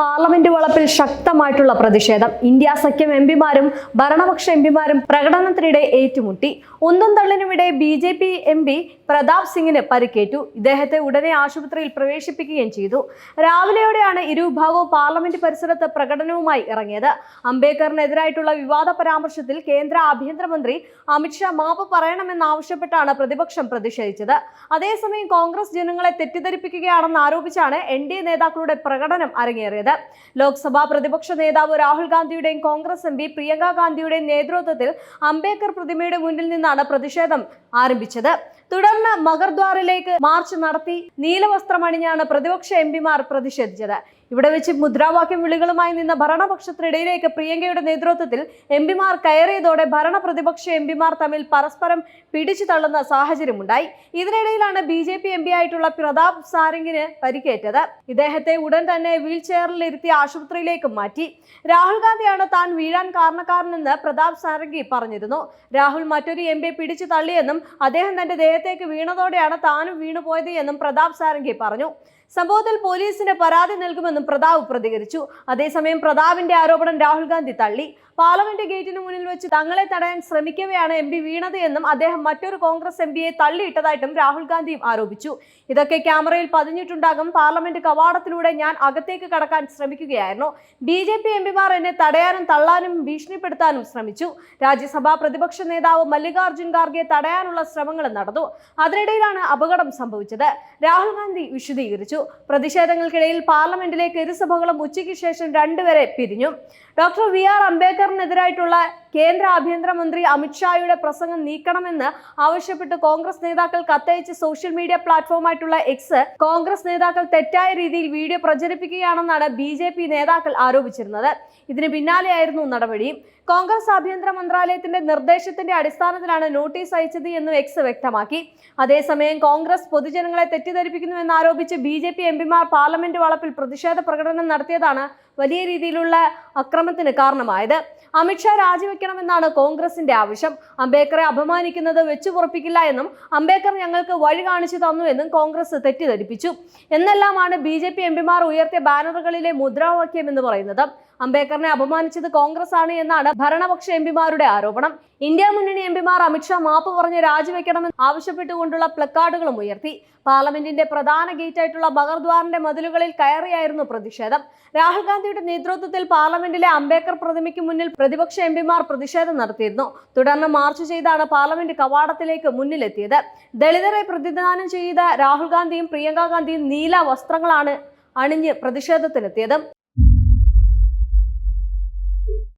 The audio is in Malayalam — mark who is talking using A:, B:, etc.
A: പാല പാർലമെന്റ് വളപ്പിൽ ശക്തമായിട്ടുള്ള പ്രതിഷേധം. ഇന്ത്യ സഖ്യം എം പിമാരും ഭരണപക്ഷ എം പിമാരും പ്രകടനത്തിനിടെ ഏറ്റുമുട്ടി. ഒന്നും തള്ളിനുമിടെ B J P M P Pratap സിംഗിന് പരിക്കേറ്റു. ഇദ്ദേഹത്തെ ഉടനെ ആശുപത്രിയിൽ പ്രവേശിപ്പിക്കുകയും ചെയ്തു. രാവിലെയോടെയാണ് ഇരുവിഭാഗവും പാർലമെന്റ് പരിസരത്ത് പ്രകടനവുമായി ഇറങ്ങിയത്. അംബേദ്കറിനെതിരായിട്ടുള്ള വിവാദ പരാമർശത്തിൽ കേന്ദ്ര ആഭ്യന്തരമന്ത്രി അമിത്ഷാ മാപ്പ് പറയണമെന്നാവശ്യപ്പെട്ടാണ് പ്രതിപക്ഷം പ്രതിഷേധിച്ചത്. അതേസമയം കോൺഗ്രസ് ജനങ്ങളെ തെറ്റിദ്ധരിപ്പിക്കുകയാണെന്ന് ആരോപിച്ചാണ് എൻ ഡി എ നേതാക്കളുടെ പ്രകടനം അരങ്ങേറിയത്. ലോക്സഭാ പ്രതിപക്ഷ നേതാവ് രാഹുൽ ഗാന്ധിയുടെയും കോൺഗ്രസ് എം പി പ്രിയങ്ക ഗാന്ധിയുടെയും നേതൃത്വത്തിൽ അംബേദ്കർ പ്രതിമയുടെ മുന്നിൽ നിന്നാണ് പ്രതിഷേധം ആരംഭിച്ചത്. തുടർന്ന് മഗർദ്വാറിലേക്ക് മാർച്ച് നടത്തി നീലവസ്ത്രമണിഞ്ഞാണ് പ്രതിപക്ഷ എം പിമാർ പ്രതിഷേധിച്ചത്. ഇവിടെ വെച്ച് മുദ്രാവാക്യം വിളികളുമായി നിന്ന ഭരണപക്ഷത്തിനിടയിലേക്ക് പ്രിയങ്കയുടെ നേതൃത്വത്തിൽ എം പിമാർ കയറിയതോടെ ഭരണ പ്രതിപക്ഷ എം പിമാർ തമ്മിൽ പരസ്പരം പിടിച്ചു തള്ളുന്ന സാഹചര്യമുണ്ടായി. ഇതിനിടയിലാണ് B J P M P ആയിട്ടുള്ള പ്രതാപ് സാരംഗിന് പരിക്കേറ്റത്. ഇദ്ദേഹത്തെ ഉടൻ തന്നെ വീൽ ചെയറിൽ ഇരുത്തി ആശുപത്രിയിലേക്ക് മാറ്റി. രാഹുൽ ഗാന്ധിയാണ് താൻ വീഴാൻ കാരണക്കാരനെന്ന് പ്രതാപ് സാരംഗി പറഞ്ഞിരുന്നു. രാഹുൽ മറ്റൊരു എം പിയെ പിടിച്ചു തള്ളിയെന്നും അദ്ദേഹം തന്റെ ദേഹത്തേക്ക് വീണതോടെയാണ് താനും വീണുപോയത് എന്നും പ്രതാപ് സാരംഗി പറഞ്ഞു. സംഭവത്തിൽ പോലീസിന് പരാതി നൽകുമെന്നും പ്രതാപ് പ്രതികരിച്ചു. അതേസമയം പ്രതാപിന്റെ ആരോപണം രാഹുൽ ഗാന്ധി തള്ളി. പാർലമെന്റ് ഗേറ്റിന് മുന്നിൽ വെച്ച് തങ്ങളെ തടയാൻ ശ്രമിക്കവെയാണ് എം പി വീണത് എന്നും അദ്ദേഹം മറ്റൊരു കോൺഗ്രസ് എം പിയെ തള്ളിയിട്ടതായിട്ടും രാഹുൽ ഗാന്ധിയും ആരോപിച്ചു. ഇതൊക്കെ ക്യാമറയിൽ പതിഞ്ഞിട്ടുണ്ടാകും. പാർലമെന്റ് കവാടത്തിലൂടെ ഞാൻ അകത്തേക്ക് കടക്കാൻ ശ്രമിക്കുകയായിരുന്നു. ബി ജെ പി എം പിമാർ എന്നെ തടയാനും തള്ളാനും ഭീഷണിപ്പെടുത്താനും ശ്രമിച്ചു. രാജ്യസഭാ പ്രതിപക്ഷ നേതാവ് മല്ലികാർജുൻ ഖാർഗെ തടയാനുള്ള ശ്രമങ്ങൾ നടന്നു. അതിനിടയിലാണ് അപകടം സംഭവിച്ചത്. രാഹുൽ ഗാന്ധി വിശദീകരിച്ചു. പ്രതിഷേധങ്ങൾക്കിടയിൽ പാർലമെന്റിലേക്ക് ഇരുസഭകളും ഉച്ചയ്ക്ക് ശേഷം രണ്ടുവരെ പിരിഞ്ഞു. ഡോക്ടർ വി ആർ അംബേദ്കറിനെതിരായിട്ടുള്ള കേന്ദ്ര ആഭ്യന്തരമന്ത്രി അമിത്ഷായുടെ പ്രസംഗം നീക്കണമെന്ന് ആവശ്യപ്പെട്ട് കോൺഗ്രസ് നേതാക്കൾ കത്തയച്ച് സോഷ്യൽ മീഡിയ പ്ലാറ്റ്ഫോമായിട്ടുള്ള എക്സ് കോൺഗ്രസ് നേതാക്കൾ തെറ്റായ രീതിയിൽ വീഡിയോ പ്രചരിപ്പിക്കുകയാണെന്നാണ് ബി ജെ പി നേതാക്കൾ ആരോപിച്ചിരുന്നത്. ഇതിന് പിന്നാലെയായിരുന്നു നടപടി. കോൺഗ്രസ് ആഭ്യന്തര മന്ത്രാലയത്തിന്റെ നിർദ്ദേശത്തിന്റെ അടിസ്ഥാനത്തിലാണ് നോട്ടീസ് അയച്ചത് എന്നും എക്സ് വ്യക്തമാക്കി. അതേസമയം കോൺഗ്രസ് പൊതുജനങ്ങളെ തെറ്റിദ്ധരിപ്പിക്കുന്നുവെന്ന് ആരോപിച്ച് ബി ജെ പി എം പിമാർ പാർലമെന്റ് വളപ്പിൽ പ്രതിഷേധ പ്രകടനം നടത്തിയതാണ് വലിയ രീതിയിലുള്ള അക്രമത്തിന് കാരണമായത്. അമിത്ഷാ രാജിവെക്കണമെന്നാണ് കോൺഗ്രസിന്റെ ആവശ്യം. അംബേദ്കറെ അപമാനിക്കുന്നത് വെച്ചു പുറപ്പിക്കില്ല എന്നും അംബേദ്കർ ഞങ്ങൾക്ക് വഴി കാണിച്ചു തന്നു എന്നും കോൺഗ്രസ് തെറ്റിദ്ധരിപ്പിച്ചു. എന്നെല്ലാമാണ് ബി ജെ പി എം പിമാർ ഉയർത്തിയ ബാനറുകളിലെ മുദ്രാവാക്യം എന്ന് പറയുന്നത്. അംബേദ്കറിനെ അപമാനിച്ചത് കോൺഗ്രസ് ആണ് എന്നാണ് ഭരണപക്ഷ എംപിമാരുടെ ആരോപണം. ഇന്ത്യ മുന്നണി എംപിമാർ അമിത്ഷാ മാപ്പ് പറഞ്ഞ് രാജിവെക്കണമെന്ന് ആവശ്യപ്പെട്ടുകൊണ്ടുള്ള പ്ലക്കാർഡുകളും ഉയർത്തി. പാർലമെന്റിന്റെ പ്രധാന ഗേറ്റായിട്ടുള്ള ബഗർദ്വാറിന്റെ മതിലുകളിൽ കയറിയായിരുന്നു പ്രതിഷേധം. രാഹുൽ ഗാന്ധിയുടെ നേതൃത്വത്തിൽ പാർലമെന്റിലെ അംബേദ്കർ പ്രതിമയ്ക്ക് മുന്നിൽ പ്രതിപക്ഷ എം പിമാർ പ്രതിഷേധം നടത്തിയിരുന്നു. തുടർന്ന് മാർച്ച് ചെയ്താണ് പാർലമെന്റ് കവാടത്തിലേക്ക് മുന്നിലെത്തിയത്. ദളിതരെ പ്രതിദാനം ചെയ്ത രാഹുൽ ഗാന്ധിയും പ്രിയങ്ക ഗാന്ധിയും നീല വസ്ത്രങ്ങളാണ് അണിഞ്ഞ് പ്രതിഷേധത്തിനെത്തിയത്